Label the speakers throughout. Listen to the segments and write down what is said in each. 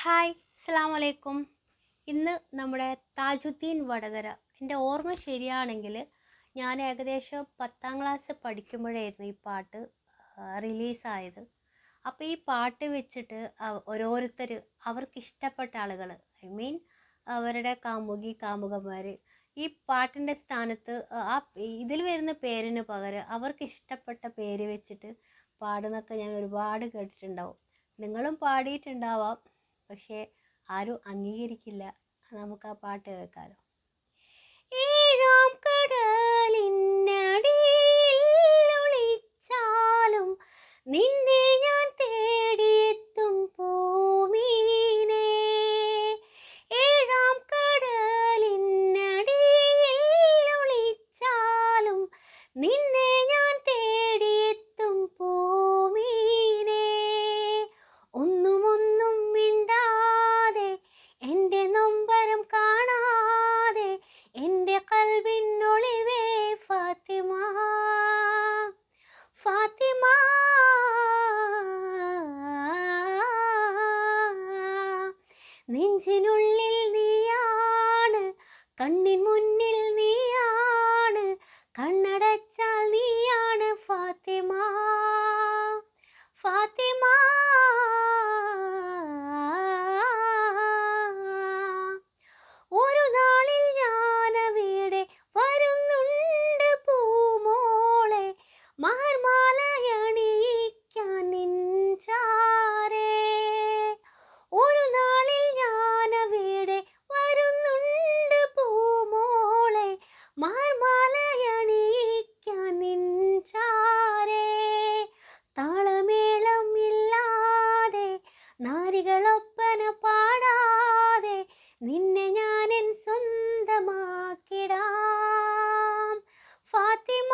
Speaker 1: Hi അസ്സാം വലൈക്കും ഇന്ന് നമ്മുടെ താജുദ്ദീൻ വടകര. എന്റെ ഓർമ്മ ശരിയാണെങ്കിൽ ഞാൻ ഏകദേശം പത്താം ക്ലാസ് പഠിക്കുമ്പോഴായിരുന്നു ഈ പാട്ട് റിലീസായത് അപ്പോൾ ഈ പാട്ട് വെച്ചിട്ട് ഓരോരുത്തർ അവർക്ക് ഇഷ്ടപ്പെട്ട ആളുകൾ ഐ മീൻ അവരുടെ കാമുകി കാമുകന്മാർ ഈ പാട്ടിന്റെ സ്ഥാനത്ത് ആ ഇതിൽ വരുന്ന പേരിന് പകരം അവർക്ക് ഇഷ്ടപ്പെട്ട പേര് വെച്ചിട്ട് പാടുന്നൊക്കെ ഞാൻ ഒരുപാട് കേട്ടിട്ടുണ്ടാവും. നിങ്ങളും പാടിയിട്ടുണ്ടാവാം. പക്ഷേ ആരും അംഗീകരിക്കില്ല. നമുക്ക് ആ പാട്ട് കേൾക്കാലോ. ഏഴാം കടലിനടിയിൽ നിന്നെ ഞാൻ തേടിയെത്തും പൂമീനെ ഏഴാം കടലിനടിയിൽ ഒളിച്ചാലും നിന്നെ നെഞ്ചിനുള്ളിൽ നീയാണ് കണ്ണിൻ മുന്നിൽ പാടാതെ നിന്നെ ഞാൻ എൻ സ്വന്തമാക്കിടാം. ഫാത്തിമ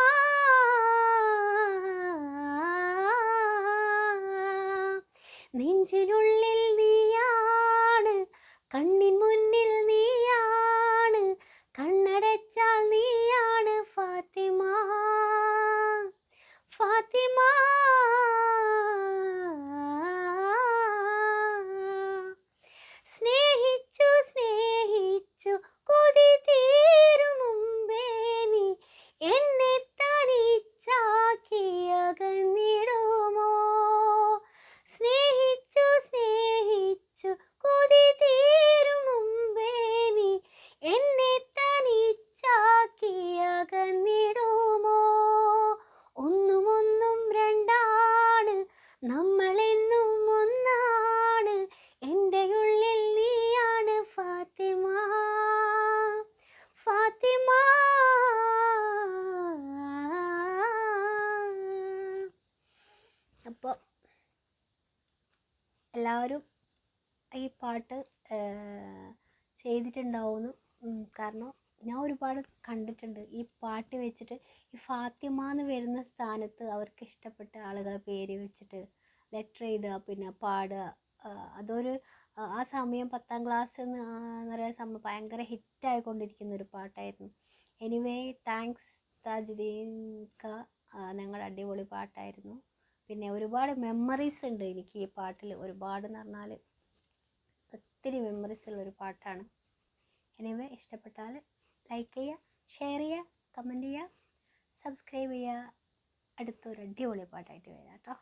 Speaker 1: നെഞ്ചിനുള്ളിൽ എല്ലാവരും ഈ പാട്ട് ചെയ്തിട്ടുണ്ടാവുമെന്ന് കാരണം ഞാൻ ഒരുപാട് കണ്ടിട്ടുണ്ട്. ഈ പാട്ട് വെച്ചിട്ട് ഈ ഫാത്തിമ എന്ന് വരുന്ന സ്ഥാനത്ത് അവർക്ക് ഇഷ്ടപ്പെട്ട ആളുകളെ പേര് വെച്ചിട്ട് ലെറ്റർ എഴുതുക പിന്നെ പാടുക. അതൊരു ആ, സമയം പത്താം ക്ലാസ് എന്ന് പറയുന്ന സമയം ഭയങ്കര ഹിറ്റായിക്കൊണ്ടിരിക്കുന്ന ഒരു പാട്ടായിരുന്നു. എനിവേ താങ്ക്സ് താജുദ്ദീൻ ക ഞങ്ങളുടെ അടിപൊളി പാട്ടായിരുന്നു. പിന്നെ ഒരുപാട് മെമ്മറീസ് ഉണ്ട് എനിക്ക് ഈ പാട്ടിൽ. ഒരുപാട് എന്ന് പറഞ്ഞാൽ ഒത്തിരി മെമ്മറീസ് ഉള്ള ഒരു പാട്ടാണ്. എനിവേ ഇഷ്ടപ്പെട്ടാൽ ലൈക്ക് ചെയ്യുക ഷെയർ ചെയ്യുക കമന്റ് ചെയ്യുക സബ്സ്ക്രൈബ് ചെയ്യുക. അടുത്തൊരു അടിപൊളി പാട്ടായിട്ട് വരാം കേട്ടോ.